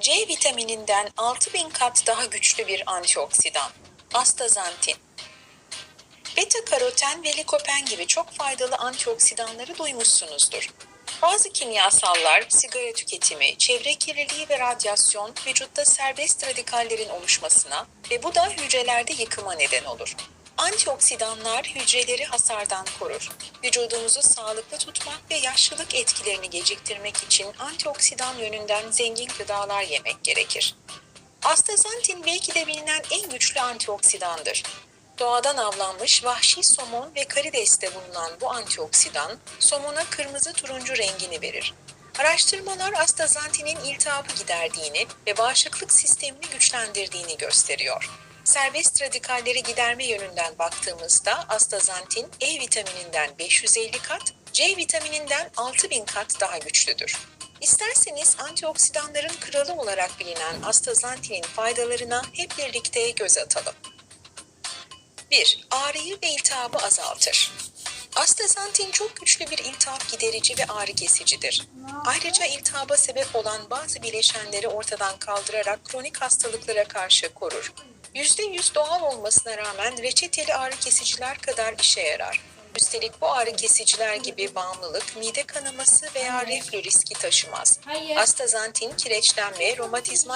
C vitamininden 6000 kat daha güçlü bir antioksidan. Astaxantin. Beta karoten ve likopen gibi çok faydalı antioksidanları duymuşsunuzdur. Bazı kimyasallar, sigara tüketimi, çevre kirliliği ve radyasyon vücutta serbest radikallerin oluşmasına ve bu da hücrelerde yıkıma neden olur. Antioksidanlar hücreleri hasardan korur. Vücudumuzu sağlıklı tutmak ve yaşlılık etkilerini geciktirmek için antioksidan yönünden zengin gıdalar yemek gerekir. Astaxantin belki de bilinen en güçlü antioksidandır. Doğadan avlanmış vahşi somon ve karideste bulunan bu antioksidan somona kırmızı turuncu rengini verir. Araştırmalar astaxantinin iltihabı giderdiğini ve bağışıklık sistemini güçlendirdiğini gösteriyor. Serbest radikalleri giderme yönünden baktığımızda astaxantin E vitamininden 550 kat, C vitamininden 6000 kat daha güçlüdür. İsterseniz antioksidanların kralı olarak bilinen astaxantinin faydalarına hep birlikte göz atalım. 1. Ağrıyı ve iltihabı azaltır. Astaxantin çok güçlü bir iltihap giderici ve ağrı kesicidir. Ayrıca iltihaba sebep olan bazı bileşenleri ortadan kaldırarak kronik hastalıklara karşı korur. %100 doğal olmasına rağmen reçeteli ağrı kesiciler kadar işe yarar. Üstelik bu ağrı kesiciler gibi bağımlılık, mide kanaması veya reflü riski taşımaz. Hayır. Astaxantin kireçlenme, romatizma